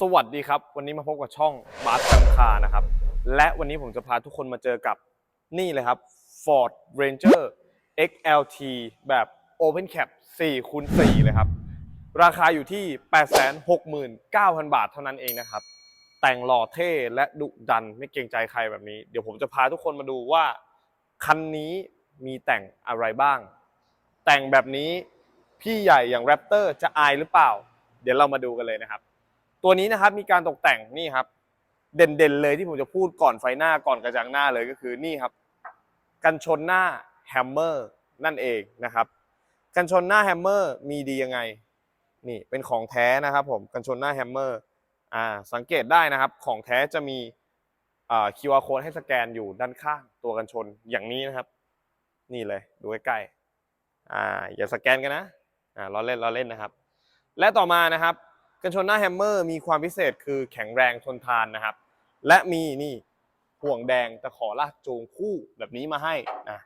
สวัสดีครับ วันนี้มาพบกับช่องบาสกัมคานะครับ และวันนี้ผมจะพาทุกคนมาเจอกับนี่เลยครับ Ford Ranger XLT แบบ Open Cap 4คูณ4เลยครับ ราคาอยู่ที่ 869,000 บาทเท่านั้นเองนะครับ แต่งหล่อเท่และดุดันไม่เกรงใจใครแบบนี้ เดี๋ยวผมจะพาทุกคนมาดูว่า คันนี้มีแต่งอะไรบ้าง แต่งแบบนี้พี่ใหญ่อย่างแรปเตอร์จะอายหรือเปล่า เดี๋ยวเรามาดูกันเลยนะครับ ตัวนี้นะครับมีการตกแต่งนี่ครับ เด่นๆเลยที่ผมจะพูดก่อนไฟหน้าก่อนกระจังหน้าเลยก็คือนี่ครับ กันชนหน้าแฮมเมอร์นั่นเองนะครับ กันชนหน้าแฮมเมอร์มีดียังไง นี่เป็นของแท้นะครับผมกันชนหน้าแฮมเมอร์อ่าสังเกตได้นะครับของแท้จะมีอ่า QR code ให้สแกนอยู่ด้านข้างตัวกันชนอย่างนี้นะครับ นี่เลยดูใกล้ๆอ่าอย่าสแกนกันนะอ่าเราเล่นเราเล่นนะครับ และต่อมานะครับ กันชนหน้าแฮมเมอร์มีความพิเศษคือแข็งแรงทนทานนะครับ และมีนี่ห่วงแดงตะขอลากจูงคู่แบบนี้มาให้นะ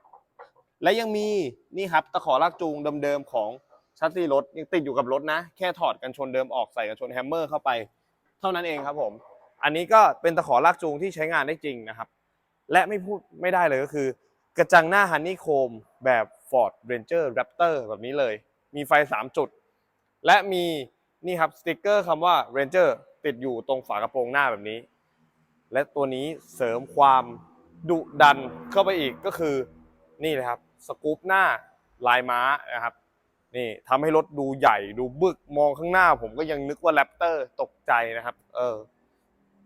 และยังมีนี่ครับตะขอลากจูงเดิมๆของชัสซีรถยังติดอยู่กับรถนะ แค่ถอดกันชนเดิมออกใส่กันชนแฮมเมอร์เข้าไป เท่านั้นเองครับผม อันนี้ก็เป็นตะขอลากจูงที่ใช้งานได้จริงนะครับ และไม่พูดไม่ได้เลยก็คือ กระจังหน้าฮันนี่โคมแบบ Ford Ranger Raptor แบบนี้เลย มีไฟ 3 จุด และมี นี่ครับสติกเกอร์คำว่า Ranger ติดอยู่ตรงฝากระโปรงหน้าแบบนี้ และตัวนี้เสริมความดุดันเข้าไปอีกก็คือนี่เลยครับสกู๊ปหน้าลายม้านะครับนี่ทำให้รถดูใหญ่ดูบึกมองข้างหน้า ผมก็ยังนึกว่าแรปเตอร์ตกใจนะครับ เออ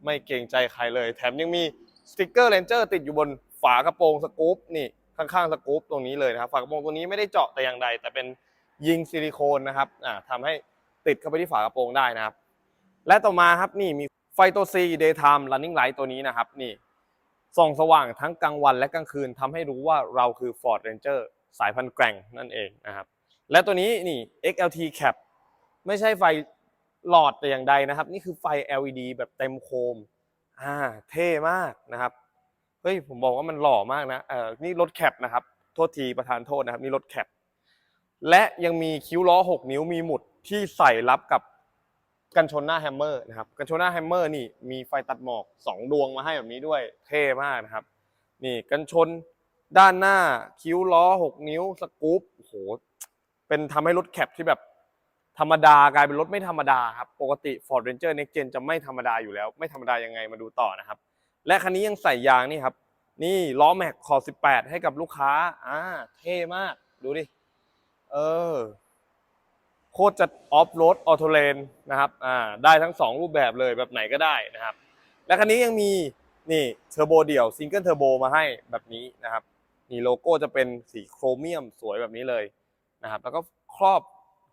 ไม่เกรงใจใครเลย แถมยังมีสติกเกอร์ Ranger ติดอยู่บนฝากระโปรงสกู๊ปนี่ข้างๆสกู๊ปตรงนี้เลยนะครับ ฝากระโปรงตัวนี้ไม่ได้เจาะแต่อย่างใด แต่เป็นยิงซิลิโคนนะครับอ่าทำให้ ติดเข้าไปที่ฝากระโปรงได้นะครับ และต่อมาครับนี่มีไฟตัว C daytime running light ตัวนี้นะครับนี่ส่องสว่างทั้งกลางวันและกลางคืนทำให้รู้ว่าเราคือ Ford Ranger สายพันธุ์แกร่งนั่นเองนะครับ และตัวนี้นี่ XLT cap ไม่ใช่ไฟหลอดแต่อย่างใดนะครับ นี่คือไฟ LED แบบเต็มโคมอ่าเท่มากนะครับเฮ้ยผมบอกว่ามันหล่อมากนะเออนี่รถแคปนะครับโทษทีประธานโทษนะครับนี่รถแคปและยังมีคิ้วล้อ 6 นิ้วมีหมุด ที่ใส่รับกับกันชนหน้าแฮมเมอร์นะครับกันชนหน้าแฮมเมอร์นี่มีไฟตัดหมอก 2 ดวงมาให้แบบนี้ด้วยเท่มากนะครับ นี่กันชนด้านหน้าคิ้วล้อ 6 นิ้วสกู๊ปโอ้โหเป็นทำให้รถแคปที่แบบธรรมดากลายเป็นรถไม่ธรรมดาครับปกติ Ford Ranger Next Gen จะไม่ธรรมดาอยู่แล้ว ไม่ธรรมดายังไงมาดูต่อนะครับ และคันนี้ยังใส่ยางนี่ครับ นี่ล้อแม็กขอบ18 ให้กับลูกค้าอ่าเท่มากดูดิเออ คตรจะออฟโรดออโตเลนนะครับอ่าได้ทั้ง 2 รูปแบบเลยแบบไหนก็ได้นะครับ และคันนี้ยังมีนี่เทอร์โบเดี่ยวซิงเกิลเทอร์โบมาให้แบบนี้นะครับนี่โลโก้จะเป็นสีโครเมียมสวยแบบนี้เลยนะครับ แล้วก็ครอบ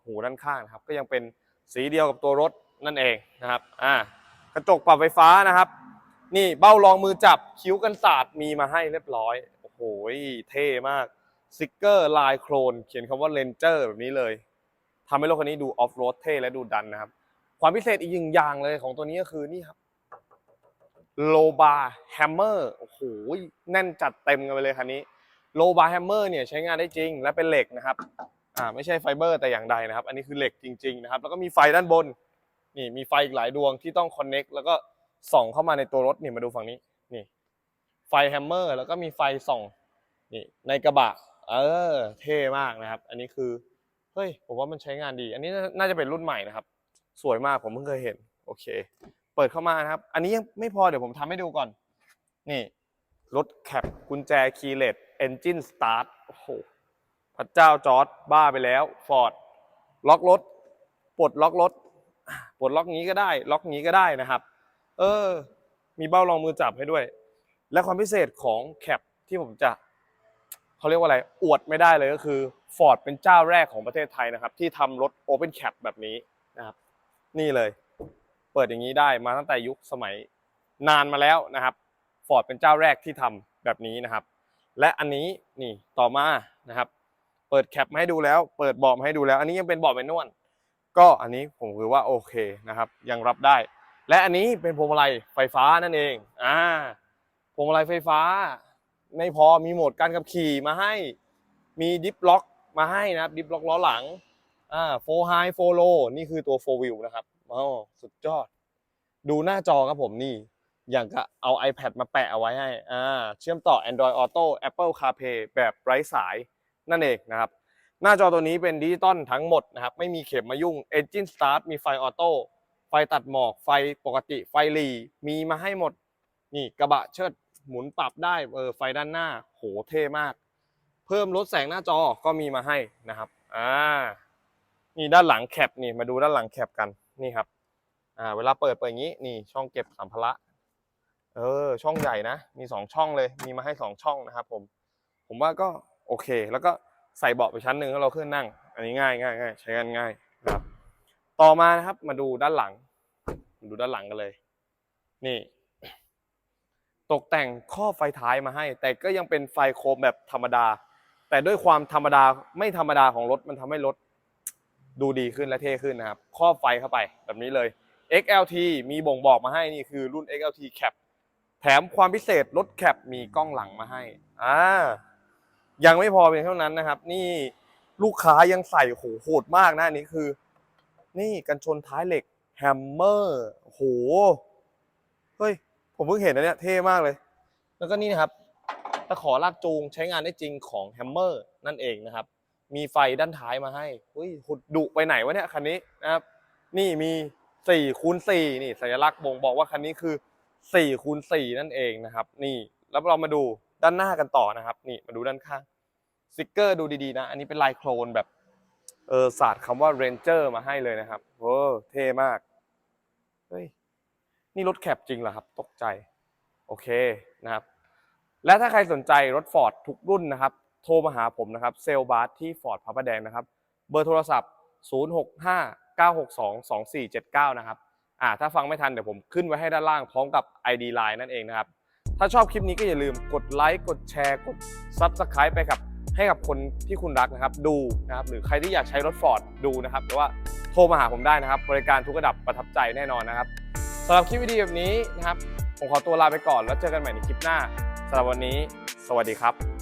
หูด้านข้างนะครับ ก็ยังเป็นสีเดียวกับตัวรถนั่นเองนะครับอ่ากระจกปรับไฟฟ้านะครับ นี่เบ้ารองมือจับคิ้วกันศาสตร์มีมาให้เรียบร้อยโอ้โหเท่มากสติกเกอร์ลายโครน เขียนคำว่าเลนเจอร์แบบนี้เลย ทำให้รถคันนี้ดูออฟโรดเท่และดูดันนะครับ ความพิเศษอีกหนึ่งอย่างเลยของตัวนี้ก็คือนี่ครับโลบาแฮมเมอร์โอ้โหแน่นจัดเต็มกันไปเลยคันนี้โลบาร์แฮมเมอร์เนี่ยใช้งานได้จริง และเป็นเหล็กนะครับอ่าไม่ใช่ไฟเบอร์แต่อย่างใดนะครับ อันนี้คือเหล็กจริง ๆ นะครับ แล้วก็มีไฟด้านบนนี่มีไฟอีกหลายดวงที่ต้องคอนเน็กแล้วก็ส่องเข้ามาในตัวรถนี่มาดูฝั่งนี้นี่ ไฟแฮมเมอร์แล้วก็มีไฟส่องนี่ในกระบะ เออ เท่มากนะครับ อันนี้คือ เฮ้ยผมว่ามันใช้งานดี อันนี้น่าจะเป็นรุ่นใหม่นะครับ สวยมากผมเพิ่งเคยเห็น โอเค เปิดเข้ามานะครับ อันนี้ยังไม่พอเดี๋ยวผมทำให้ดูก่อน นี่รถแคปกุญแจคีย์เลสเอนจินสตาร์ทโอ้โหพระเจ้าจอร์ดบ้าไปแล้วฟอร์ดล็อกรถปลดล็อกรถปลดล็อกงี้ก็ได้ ล็อกงี้ก็ได้นะครับ เออ มีเบ้ารองมือจับให้ด้วย และความพิเศษของแคปที่ผมจะ เขาเรียกว่าอะไรอวดไม่ได้เลยก็คือฟอร์ดเป็นเจ้าแรกของประเทศไทยนะครับ ที่ทำรถ Open Cap แบบนี้นะครับ นี่เลย เปิดอย่างนี้ได้มาตั้งแต่ยุคสมัยนานมาแล้วนะครับฟอร์ดเป็นเจ้าแรกที่ทำแบบนี้นะครับ และอันนี้นี่ต่อมานะครับ เปิดแคปมาให้ดูแล้ว เปิดบาะมาให้ดูแล้ว อันนี้ยังเป็นบาะแมนนวลก็อันนี้ผมถือว่าโอเคนะครับ ยังรับได้ และอันนี้เป็นพวงมาลัยไฟฟ้านั่นเองอ่าพวงมาลัยไฟฟ้า ไม่พอมีโหมดการขับขี่มาให้ มีดิฟล็อกมาให้นะครับดิฟล็อกล้อหลังอ่าโฟไฮโฟโลนี่คือตัวโฟวิวนะครับอ๋อสุดยอด ดูหน้าจอครับผมนี่ อย่างกับเอา iPad มาแปะเอาไว้ให้อ่าเชื่อมต่อ Android Auto Apple CarPlay แบบไร้สายนั่นเองนะครับ หน้าจอตัวนี้เป็นดิจิตอลทั้งหมดนะครับ ไม่มีเข็มมายุ่ง Engine Start มีไฟออโต้ไฟตัดหมอกไฟปกติไฟหลีมีมาให้หมด นี่กระบะเชิด หมุนปรับได้เออไฟด้านหน้าโหเท่มาก เพิ่มลดแสงหน้าจอก็มีมาให้นะครับอ่านี่ด้านหลังแคปนี่มาดูด้านหลังแคปกันนี่ครับอ่าเวลาเปิดเปิดอย่างนี้นี่ช่องเก็บสัมภาระเออช่องใหญ่นะมีสองช่องเลยมีมาให้สองช่องนะครับผมผมว่าก็โอเค แล้วก็ใส่เบาะไปชั้นหนึ่งแล้วเราขึ้นนั่ง อันนี้ง่ายง่ายง่ายใช้งานง่ายนะครับต่อมานะครับมาดูด้านหลัง มาดูด้านหลังกันเลย นี่ ตกแต่งข้อไฟท้ายมาให้ แต่ก็ยังเป็นไฟโคมแบบธรรมดา แต่ด้วยความธรรมดาไม่ธรรมดาของรถมันทำให้รถดูดีขึ้นและเท่ขึ้นนะครับครอไฟเข้าไปแบบนี้เลย XLT มีบ่งบอกมาให้นี่คือรุ่น XLT Cap แถมความพิเศษรถแคปมีกล้องหลังมาให้อ่ายังไม่พอเพียงเท่านั้นนะครับ นี่ลูกค้ายังใส่โหโหดมากนะนนี้คือ นี่กันชนท้ายเหล็กแฮมเมอร์โหเฮ้ย ผมเพิ่งเห็นนะเนี่ยเท่มากเลย แล้วก็นี่นะครับตะขอลากจูงใช้งานได้จริงของแฮมเมอร์นั่นเองนะครับ มีไฟด้านท้ายมาให้เฮ้ยหุดดุไปไหนวะเนี่ยคันนี้นะครับ นี่มี4คูณ4นี่สัญลักษณ์บ่งบอกว่าคันนี้คือ4คูณ4นั่นเองนะครับ นี่แล้วเรามาดูด้านหน้ากันต่อนะครับ นี่มาดูด้านข้างสติกเกอร์ดูดีๆนะ อันนี้เป็นลายโครนแบบเออศาสตร์คำว่า Ranger มาให้เลยนะครับโอ้เท่มากเฮ้ย นี่รถแคปจริงเหรอครับ ตกใจ โอเคนะครับ และถ้าใครสนใจรถ Ford ทุกรุ่นนะครับ โทรมาหาผมนะครับ เซลบาร์ที่ Ford พระประแดงนะครับ เบอร์โทรศัพท์ 065 962 2479 นะครับ อ่า ถ้าฟังไม่ทันเดี๋ยวผมขึ้นไว้ให้ด้านล่างพร้อมกับ ID Line นั่นเองนะครับ ถ้าชอบคลิปนี้ก็อย่าลืมกดไลค์ กดแชร์ กด Subscribe ไปกับให้กับคนที่คุณรักนะครับ ดูนะครับ หรือใครที่อยากใช้รถ Ford ดูนะครับหรือว่าโทรมาหาผมได้นะครับ บริการทุกระดับประทับใจแน่นอนนะครับ สำหรับคลิปวิดีโอแบบนี้นะครับ ผมขอตัวลาไปก่อนแล้วเจอกันใหม่ในคลิปหน้าสำหรับวันนี้ สวัสดีครับ